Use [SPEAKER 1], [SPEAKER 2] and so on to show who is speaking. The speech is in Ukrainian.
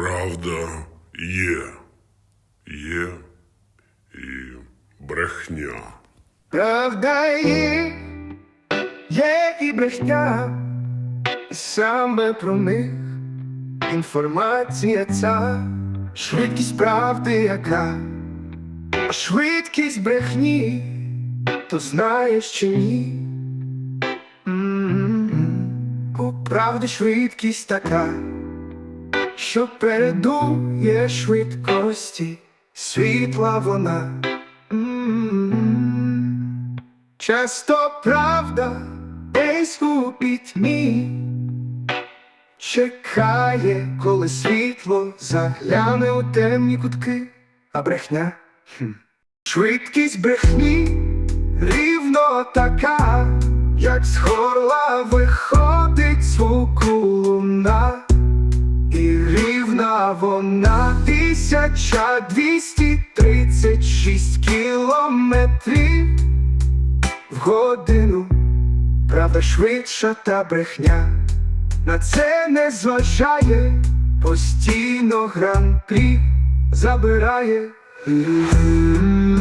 [SPEAKER 1] Правда є. Є і брехня.
[SPEAKER 2] Правда є, є і брехня, саме про них інформація ця, швидкість правди яка, а швидкість брехні, то знаєш чи ні. М-м-м. У правди швидкість така, що передує швидкості, світла вона. Часто правда десь у пітьмі. Чекає, коли світло загляне у темні кутки, а брехня? Швидкість брехні рівно така, як з горла виходить звуку Вона тисяча двісті тридцять шість кілометрів в годину, правда швидша та брехня, на це не зважає, постійно гран-прі забирає. Mm-hmm.